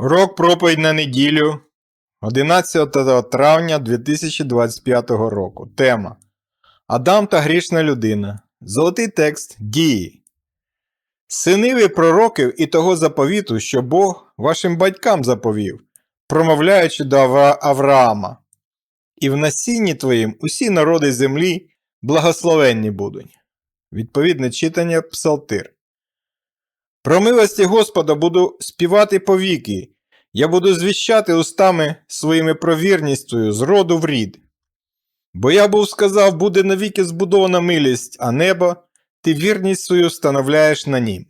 Урок проповідь на неділю 11 травня 2025 року. Тема Адам та грішна людина. Золотий текст дії. Сини ви пророків і того заповіту, що Бог вашим батькам заповів, промовляючи до Авраама. І в насінні твоїм усі народи землі благословенні будуть. Відповідне читання Псалтир. Про милості Господа буду співати повіки, я буду звіщати устами своїми про вірність з роду в рід. Бо я був сказав, буде навіки збудована милість, а небо, ти вірність свою встановляєш на нім.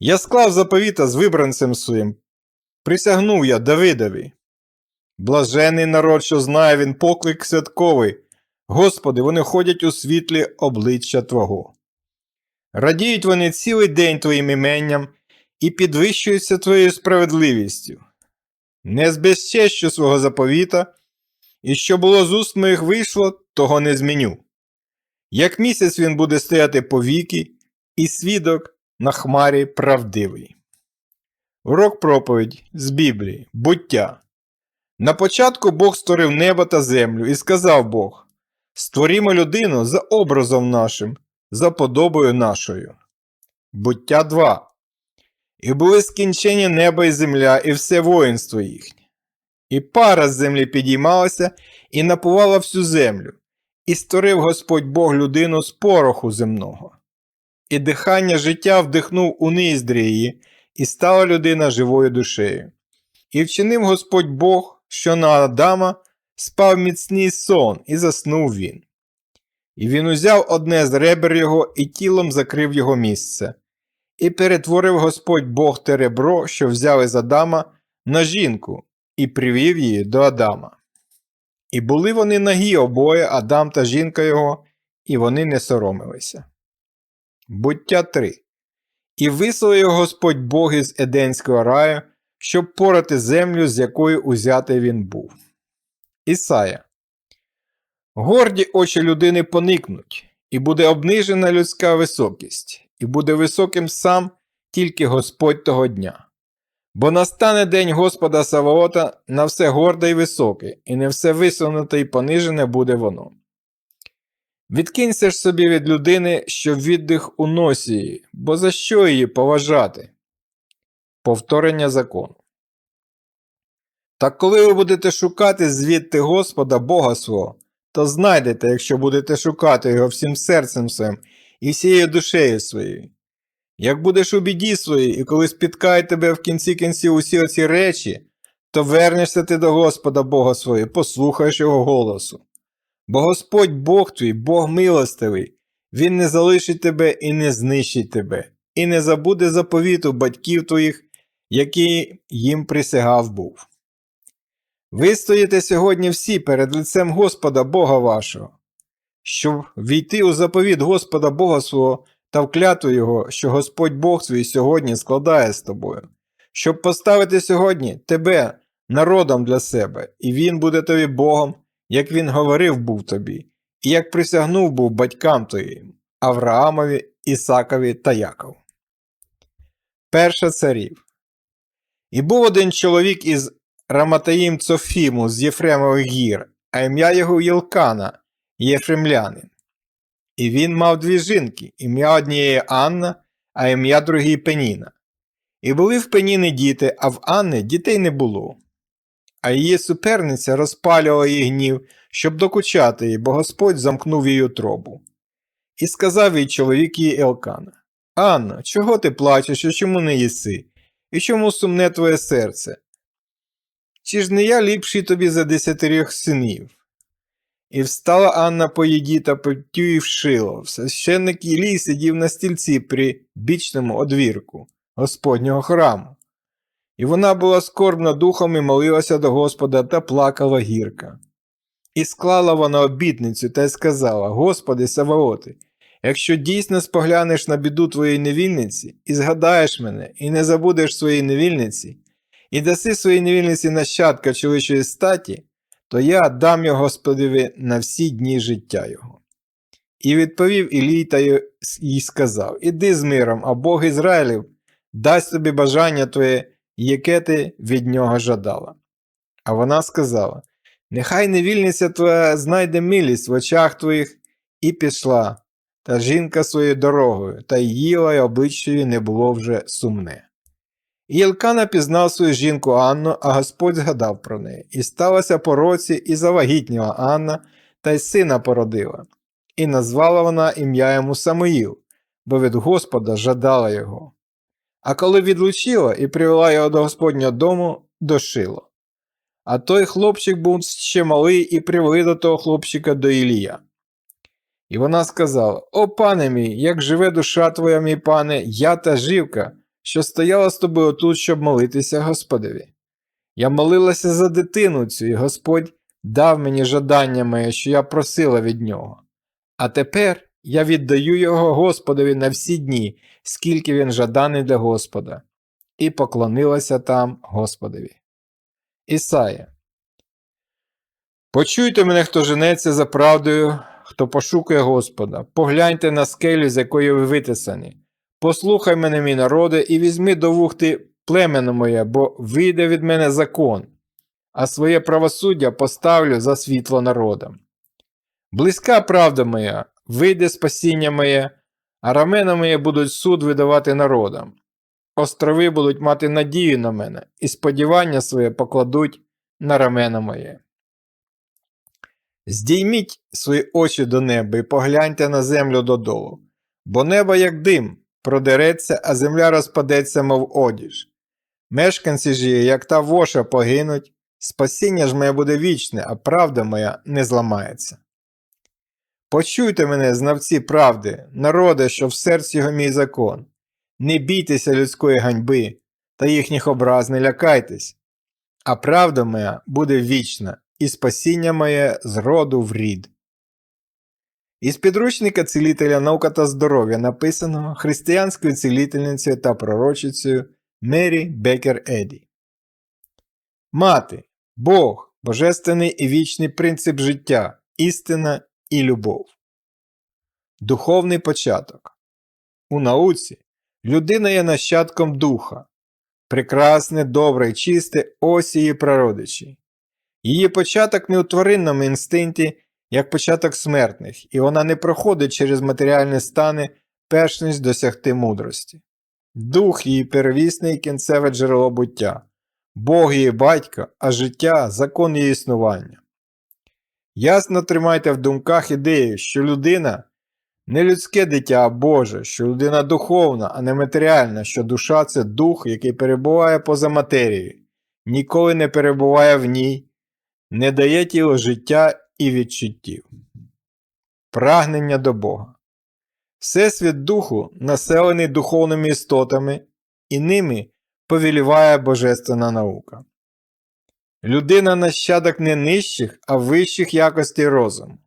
Я склав заповіта з вибранцем своїм, присягнув я Давидові. Блажений народ, що знає він поклик святковий. Господи, вони ходять у світлі обличчя Твого. Радіють вони цілий день Твоїм іменням і підвищуються Твоєю справедливістю. Не збезчещу свого заповіта, і що було з уст моїх вийшло, того не зміню. Як місяць він буде стояти повіки, і свідок на хмарі правдивий. Урок проповідь з Біблії, буття. На початку Бог створив небо та землю, і сказав Бог: Створімо людину за образом нашим, за подобою нашою. Буття 2. І були скінчені небо і земля, і все воїнство їхнє. І пара з землі підіймалася і напувала всю землю, і створив Господь Бог людину з пороху земного. І дихання життя вдихнув у ніздрі її, і стала людина живою душею. І вчинив Господь Бог, що на Адама спав міцний сон, і заснув він. І він узяв одне з ребер його і тілом закрив його місце. І перетворив Господь Бог те ребро, що взяв із Адама, на жінку, і привів її до Адама. І були вони нагі обоє, Адам та жінка його, і вони не соромилися. Буття 3. І вислав його Господь Бог із Еденського раю, щоб порати землю, з якої узятий він був. Ісая. Горді очі людини поникнуть, і буде обнижена людська високість, і буде високим сам тільки Господь того дня. Бо настане день Господа Саваота на все горде й високе, і не все висунуте й понижене буде воно. Відкинься ж собі від людини, що віддих у носі її, бо за що її поважати? Повторення закону. Так коли ви будете шукати звідти Господа Бога свого, то знайдете, якщо будете шукати його всім серцем своїм і всією душею своєю. Як будеш у біді своїй, і коли спіткають тебе в кінці кінців усі оці речі, то вернешся ти до Господа Бога свого, послухаєш його голосу. Бо Господь Бог твій, Бог милостивий, Він не залишить тебе і не знищить тебе, і не забуде заповіту батьків твоїх, який їм присягав був. Ви стоїте сьогодні всі перед лицем Господа Бога вашого, щоб війти у заповіт Господа Бога свого та в клятву Його, що Господь Бог свій сьогодні складає з тобою, щоб поставити сьогодні тебе народом для себе, і Він буде тобі Богом, як Він говорив був тобі, і як присягнув був батькам твоїм, Авраамові, Ісакові та Якову. Перша царів. І був один чоловік із Раматаїм Цофіму з Єфремових гір, а ім'я його Єлкана, Єфремлянин. І він мав дві жінки, ім'я однієї Анна, а ім'я другої Пеніна. І були в Пеніни діти, а в Анни дітей не було. А її суперниця розпалювала її гнів, щоб докучати їй, бо Господь замкнув її утробу. І сказав їй чоловік її Елкана: Анна, чого ти плачеш і чому не їси? І чому сумне твоє серце? Чи ж не я ліпший тобі за десятирьох синів? І встала Анна по їді та питтю і вшила. Священник Ілій сидів на стільці при бічному одвірку Господнього храму. І вона була скорбна духом і молилася до Господа та плакала гірка. І склала вона обітницю та й сказала: Господи Саваоти, якщо дійсно споглянеш на біду твоєї невільниці, і згадаєш мене, і не забудеш своєї невільниці, і даси своїй невільниці нащадка чоловічої статі, то я дам його Господові на всі дні життя його. І відповів Ілій та їй сказав: Іди з миром, а Бог Ізраїлів дасть тобі бажання твоє, яке ти від нього жадала. А вона сказала: Нехай невільниця твоя знайде милість в очах твоїх, і пішла, та жінка своєю дорогою, та й їла, й обличчя не було вже сумне. Єлкана пізнав свою жінку Анну, а Господь згадав про неї. І сталося по році, і завагітніла Анна, та й сина породила. І назвала вона ім'я йому Самуїл, бо від Господа жадала його. А коли відлучила і привела його до Господнього дому, дошила. А той хлопчик був ще малий і привели до того хлопчика до Ілія. І вона сказала: О, пане мій, як живе душа твоя, мій пане, я та жівка, що стояла з тобою тут, щоб молитися Господові. Я молилася за дитину цю, і Господь дав мені жадання моє, що я просила від нього. А тепер я віддаю його Господові на всі дні, скільки він жаданий для Господа, і поклонилася там Господові. Ісая. Почуйте мене, хто женеться за правдою, хто пошукує Господа, погляньте на скелю, з якої ви витисані. Послухай мене, мій народе, і візьми до вух ти племено моє, бо вийде від мене закон, а своє правосуддя поставлю за світло народам. Близька правда моя, вийде спасіння моє, а рамена моє будуть суд видавати народам. Острови будуть мати надію на мене, і сподівання своє покладуть на рамена моє. Здійміть свої очі до неба і погляньте на землю додолу, бо небо, як дим, продереться, а земля розпадеться, мов одіж. Мешканці ж її, як та воша, погинуть, спасіння ж моє буде вічне, а правда моя не зламається. Почуйте мене, знавці правди, народе, що в серці його мій закон. Не бійтеся людської ганьби та їхніх образ не лякайтесь, а правда моя буде вічна, і спасіння моє з роду в рід. Із підручника цілителя наука та здоров'я написано християнською цілительницею та пророчицею Мері Бекер Еді. Мати, Бог, божественний і вічний принцип життя, істина і любов. Духовний початок. У науці людина є нащадком духа, прекрасне, добре і чисте ось її прародичі. Її початок не у тваринному інстинкті, як початок смертних, і вона не проходить через матеріальні стани, перш ніж досягти мудрості. Дух її первісне і кінцеве джерело буття, Бог її батько, а життя закон її існування. Ясно тримайте в думках ідею, що людина не людське дитя, а Боже, що людина духовна, а не матеріальна, що душа це дух, який перебуває поза матерією, ніколи не перебуває в ній, не дає тіло життя і відчуттів. Прагнення до Бога. Всесвіт духу населений духовними істотами, і ними повіліває божественна наука. Людина нащадок не нижчих, а вищих якостей розуму.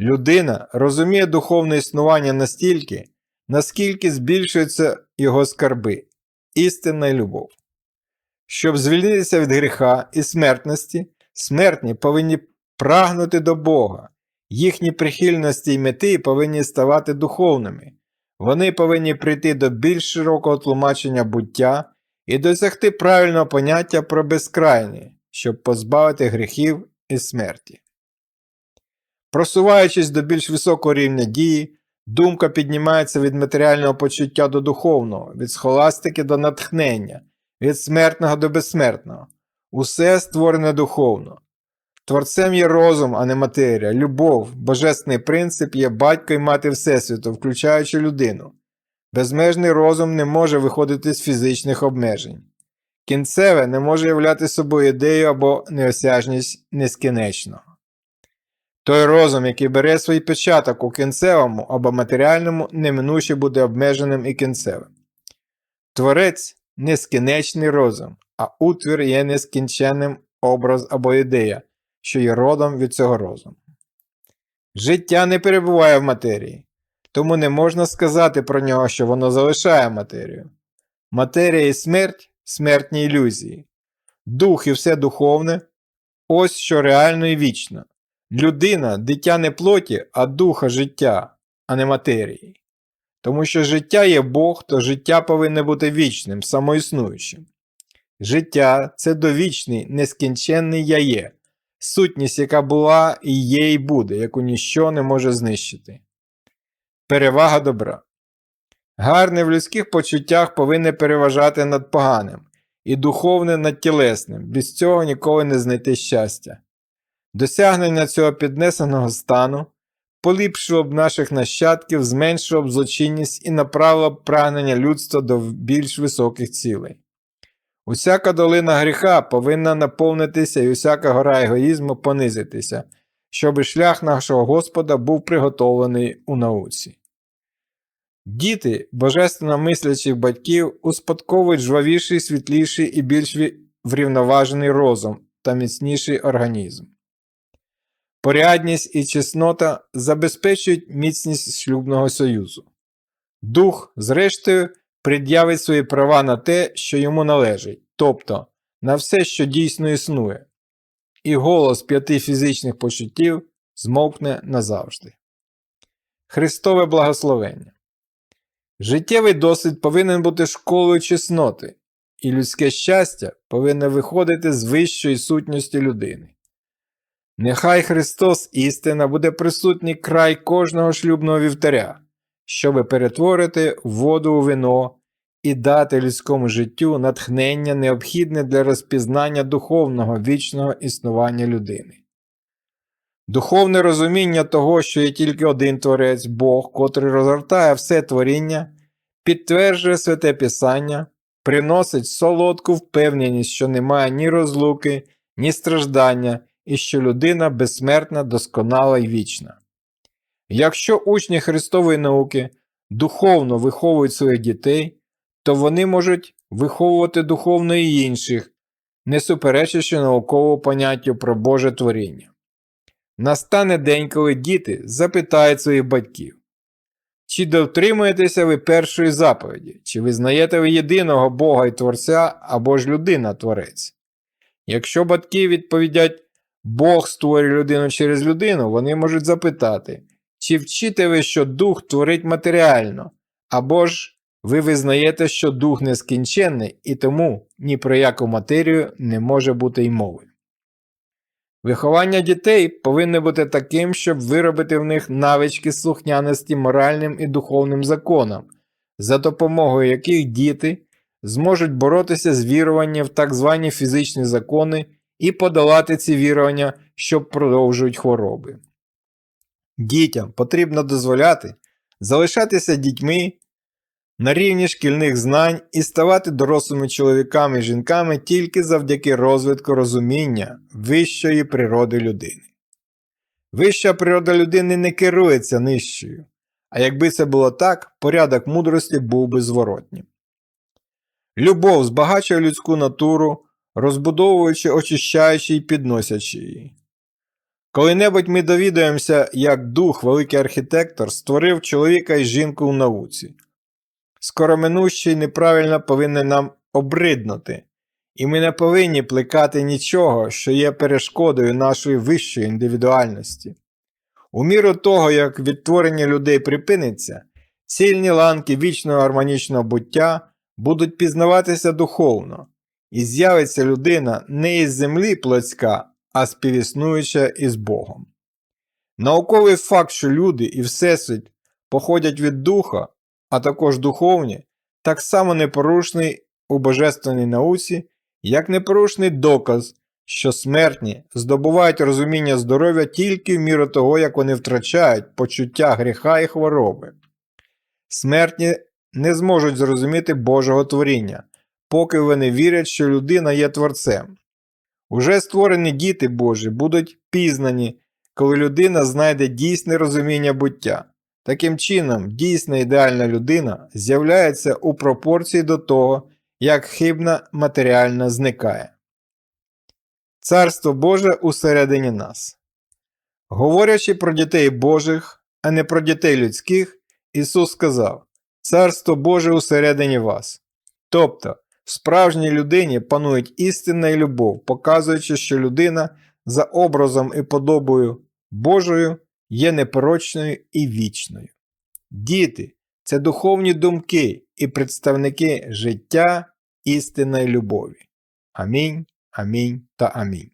Людина розуміє духовне існування настільки, наскільки збільшуються його скарби, істинна любов. Щоб звільнитися від гріха і смертності, смертні повинні прагнути до Бога, їхні прихильності й мети повинні ставати духовними, вони повинні прийти до більш широкого тлумачення буття і досягти правильного поняття про безкрайнє, щоб позбавити гріхів і смерті. Просуваючись до більш високого рівня дії, думка піднімається від матеріального почуття до духовного, від схоластики до натхнення, від смертного до безсмертного. Усе створене духовно. Творцем є розум, а не матерія, любов, божественний принцип є батько і мати Всесвіту, включаючи людину. Безмежний розум не може виходити з фізичних обмежень. Кінцеве не може являти собою ідею або неосяжність нескінченного. Той розум, який бере свій початок у кінцевому або матеріальному, неминуче буде обмеженим і кінцевим. Творець нескінчений розум, а утвір є нескінченним образ або ідея, що є родом від цього розуму. Життя не перебуває в матерії, тому не можна сказати про нього, що воно залишає матерію. Матерія і смерть смертні ілюзії, дух і все духовне ось що реально і вічно. Людина дитя не плоті, а духа життя, а не матерії. Тому що життя є Бог, то життя повинне бути вічним, самоіснуючим. Життя це довічний, нескінченний я є, сутність, яка була і є, і буде, яку ніщо не може знищити. Перевага добра. Гарне в людських почуттях повинне переважати над поганим, і духовне над тілесним, без цього ніколи не знайти щастя. Досягнення цього піднесеного стану поліпшило б наших нащадків, зменшило б злочинність і направило б прагнення людства до більш високих цілей. Усяка долина гріха повинна наповнитися і усяка гора егоїзму понизитися, щоб шлях нашого Господа був приготовлений у науці. Діти, божественно мислячих батьків, успадковують жвавіший, світліший і більш врівноважений розум та міцніший організм. Порядність і чеснота забезпечують міцність шлюбного союзу. Дух, зрештою, пред'явить свої права на те, що йому належить, тобто на все, що дійсно існує, і голос п'яти фізичних почуттів змовкне назавжди. Христове благословення. Життєвий досвід повинен бути школою чесноти, і людське щастя повинне виходити з вищої сутності людини. Нехай Христос істина буде присутній край кожного шлюбного вівтаря, щоби перетворити воду у вино і дати людському життю натхнення, необхідне для розпізнання духовного вічного існування людини. Духовне розуміння того, що є тільки один Творець Бог, котрий розгортає все творіння, підтверджує святе Писання, приносить солодку впевненість, що немає ні розлуки, ні страждання, і що людина безсмертна, досконала і вічна. Якщо учні Христової науки духовно виховують своїх дітей, то вони можуть виховувати духовно і інших, не суперечачи науковому поняттю про Боже творіння. Настане день, коли діти запитають своїх батьків, чи дотримуєтеся ви першої заповіді, чи визнаєте ви єдиного Бога і Творця або ж людина Творець? Якщо батьки відповідять Бог створює людину через людину, вони можуть запитати, чи вчите ви, що дух творить матеріально, або ж ви визнаєте, що дух нескінченний і тому ні про яку матерію не може бути й мови. Виховання дітей повинне бути таким, щоб виробити в них навички слухняності моральним і духовним законам, за допомогою яких діти зможуть боротися з віруванням в так звані фізичні закони і подолати ці вірування, що продовжують хвороби. Дітям потрібно дозволяти залишатися дітьми на рівні шкільних знань і ставати дорослими чоловіками і жінками тільки завдяки розвитку розуміння вищої природи людини. Вища природа людини не керується нижчою, а якби це було так, порядок мудрості був би зворотнім. Любов збагачує людську натуру, розбудовуючи, очищаючи і підносячи її. Коли-небудь ми довідаємося, як дух, великий архітектор, створив чоловіка і жінку у науці. Скороминуще й неправильно повинне нам обриднути, і ми не повинні плекати нічого, що є перешкодою нашої вищої індивідуальності. У міру того, як відтворення людей припиниться, цільні ланки вічного гармонічного буття будуть пізнаватися духовно, і з'явиться людина не із землі плотська, а співіснуюча із Богом. Науковий факт, що люди і Всесвіт походять від духа, а також духовні, так само непорушний у божественній науці, як непорушний доказ, що смертні здобувають розуміння здоров'я тільки в міру того, як вони втрачають почуття гріха і хвороби. Смертні не зможуть зрозуміти Божого творіння, поки вони вірять, що людина є творцем. Уже створені діти Божі будуть пізнані, коли людина знайде дійсне розуміння буття. Таким чином, дійсна ідеальна людина з'являється у пропорції до того, як хибна матеріальна зникає. Царство Боже усередині нас. Говорячи про дітей Божих, а не про дітей людських, Ісус сказав Царство Боже усередині вас. Тобто, в справжній людині панують істинна любов, показуючи, що людина за образом і подобою Божою є непорочною і вічною. Діти це духовні думки і представники життя істинної любові. Амінь, амінь та амінь.